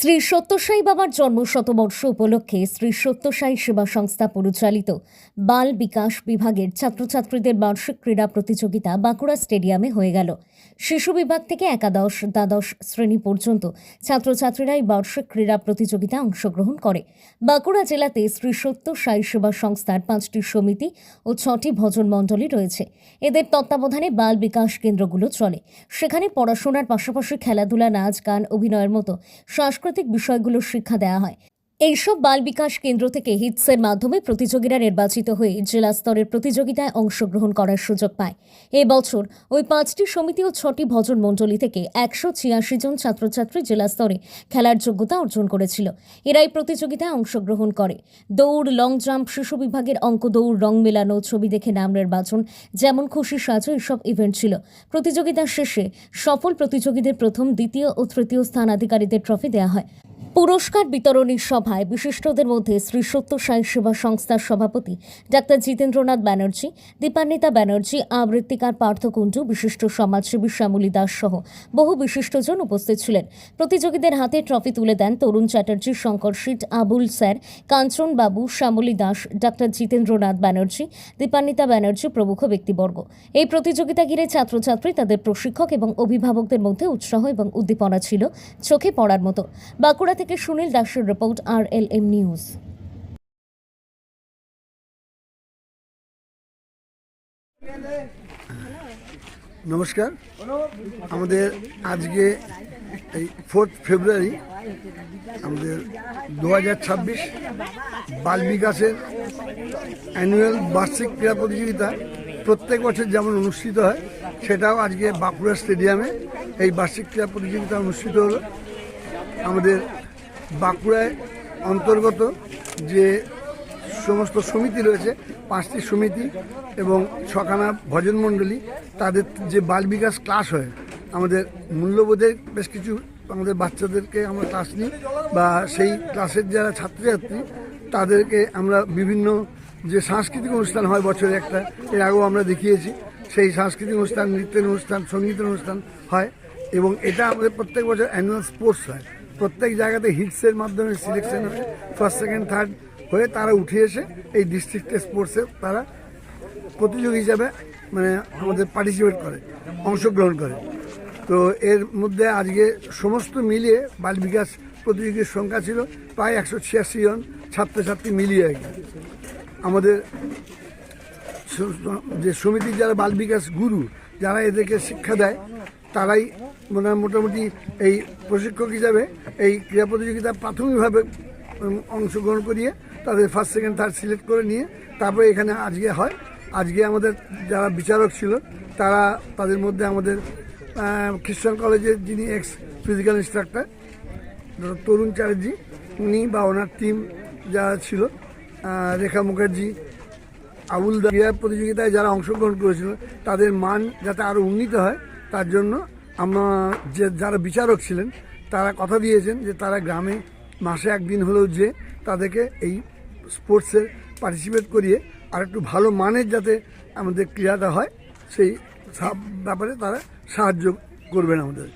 শ্রী সত্যসাই বাবার জন্ম শতবর্ষ উপলক্ষে শ্রী সত্যসাই সেবা সংস্থা পরিচালিত বাল বিকাশ বিভাগের ছাত্রছাত্রীদের বার্ষিক ক্রীড়া প্রতিযোগিতা বাঁকুড়া স্টেডিয়ামে হয়ে গেল। শিশু বিভাগ থেকে একাদশ, দ্বাদশ শ্রেণি পর্যন্ত ছাত্রছাত্রীরা এই বার্ষিক ক্রীড়া প্রতিযোগিতা অংশগ্রহণ করে। বাঁকুড়া জেলাতে শ্রী সত্য সাই সেবা সংস্থার পাঁচটি সমিতি ও ছটি ভজন মণ্ডলী রয়েছে। এদের তত্ত্বাবধানে বাল বিকাশ কেন্দ্রগুলো চলে। সেখানে পড়াশোনার পাশাপাশি খেলাধুলা, নাচ, গান, অভিনয়ের মতো সাংস্কৃতিক বিষয়গুলোর শিক্ষা দেওয়া হয়। এইসব বাল বিকাশ কেন্দ্র থেকে হিটসের মাধ্যমে প্রতিযোগীরা নির্বাচিত হয়ে জেলা স্তরের প্রতিযোগিতায় অংশগ্রহণ করার সুযোগ পায়। এবছর ওই পাঁচটি সমিতি ও ছটি ভজন মণ্ডলী থেকে একশো ছিয়াশি জন ছাত্রছাত্রী জেলা স্তরে খেলার যোগ্যতা অর্জন করেছিল। এরা এই প্রতিযোগিতায় অংশগ্রহণ করে। দৌড়, লং জাম্প, শিশু বিভাগের অঙ্ক দৌড়, রং মেলানো, ছবি দেখে নাম নির্বাচন, যেমন খুশি সাজো, এসব ইভেন্ট ছিল। প্রতিযোগিতার শেষে সফল প্রতিযোগীদের প্রথম, দ্বিতীয় ও তৃতীয় স্থানাধিকারীদের ট্রফি দেওয়া হয়। পুরস্কার বিতরণী সভায় বিশিষ্টদের মধ্যে শ্রী সত্য সাই সেবা সংস্থার সভাপতি ডাক্তার জিতেন্দ্রনাথ ব্যানার্জি, দীপান্বিতা ব্যানার্জি, আবৃত্তিকার পার্থ কুণ্ডু বিশিষ্ট সমাজসেবী শ্যামলী দাস সহ বহু বিশিষ্টজন উপস্থিত ছিলেন। প্রতিযোগীদের হাতে ট্রফি তুলে দেন তরুণ চ্যাটার্জি শঙ্কর শীট, আবুল স্যার, কাঞ্চন বাবু, শ্যামলী দাস, ডাক্তার জিতেন্দ্রনাথ ব্যানার্জি, দীপান্বিতা ব্যানার্জি প্রমুখ ব্যক্তিবর্গ। এই প্রতিযোগিতা ঘিরে ছাত্রছাত্রী, তাদের প্রশিক্ষক এবং অভিভাবকদের মধ্যে উৎসাহ এবং উদ্দীপনা ছিল চোখে পড়ার মতো। বাঁকুড়া থেকে সুনীল দাসের report R L M news. নমস্কার। আমাদের আজকে এই ফোর্থ ফেব্রুয়ারি, আমাদের দু হাজার ছাব্বিশ বাল বিকাশের অ্যানুয়াল বার্ষিক ক্রীড়া প্রতিযোগিতা প্রত্যেক বছর যেমন অনুষ্ঠিত হয়, সেটাও আজকে বাঁকুড়া স্টেডিয়ামে এই বার্ষিক ক্রীড়া প্রতিযোগিতা অনুষ্ঠিত হলো। আমাদের বাঁকুড়ায় অন্তর্গত যে সমস্ত সমিতি রয়েছে, পাঁচটি সমিতি এবং ছখানা ভজন মণ্ডলী, তাদের যে বাল বিকাশ ক্লাস হয়, আমাদের মূল্যবোধের বেশ কিছু আমাদের বাচ্চাদেরকে আমরা ক্লাস নিই বা সেই ক্লাসের যারা ছাত্রছাত্রী, তাদেরকে আমরা বিভিন্ন যে সাংস্কৃতিক অনুষ্ঠান হয় বছরে একটা, এর আগেও আমরা দেখিয়েছি, সেই সাংস্কৃতিক অনুষ্ঠান, নৃত্যের অনুষ্ঠান, সঙ্গীতের অনুষ্ঠান হয় এবং এটা আমাদের প্রত্যেক বছর অ্যানুয়াল স্পোর্টস হয়। প্রত্যেক জায়গাতে হিটসের মাধ্যমে সিলেকশন হয়। ফার্স্ট সেকেন্ড থার্ড হয়ে তারা উঠে এসে এই ডিস্ট্রিক্ট স্পোর্টসে তারা প্রতিযোগী হিসাবে মানে আমাদের পার্টিসিপেট করে, অংশগ্রহণ করে। তো এর মধ্যে আজকে সমস্ত মিলিয়ে বাল বিকাশ প্রতিযোগীর সংখ্যা ছিল প্রায় একশো ছিয়াশি জন ছাত্রছাত্রী মিলিয়ে আমাদের যে সমিতির যারা বাল বিকাশ গুরু, যারা এদেরকে শিক্ষা দেয় তারাই মানে মোটামুটি এই প্রশিক্ষক হিসাবে এই ক্রীড়া প্রতিযোগিতা প্রাথমিকভাবে অংশগ্রহণ করিয়ে তাদের ফার্স্ট সেকেন্ড থার্ড সিলেক্ট করে নিয়ে তারপরে এখানে আজকে হয়। আজকে আমাদের যারা বিচারক ছিল, তারা তাদের মধ্যে আমাদের খ্রিস্টান কলেজের যিনি ex physical instructor Tarun Chatterjee, উনি বা ওনার টিম যারা ছিল রেখা মুখার্জি, আবুল ক্রীড়া প্রতিযোগিতায় যারা অংশগ্রহণ করেছিল, তাদের মান যাতে আরও উন্নীত হয় তার জন্য আমরা যে যারা বিচারক ছিলেন, তারা কথা দিয়েছেন যে তারা গ্রামে মাসে একদিন হলেও যে তাদেরকে এই স্পোর্টসে পার্টিসিপেট করিয়ে আর একটু ভালো মানের যাতে আমাদের ক্রীড়াটা হয়, সেই সব ব্যাপারে তারা সাহায্য করবেন আমাদের।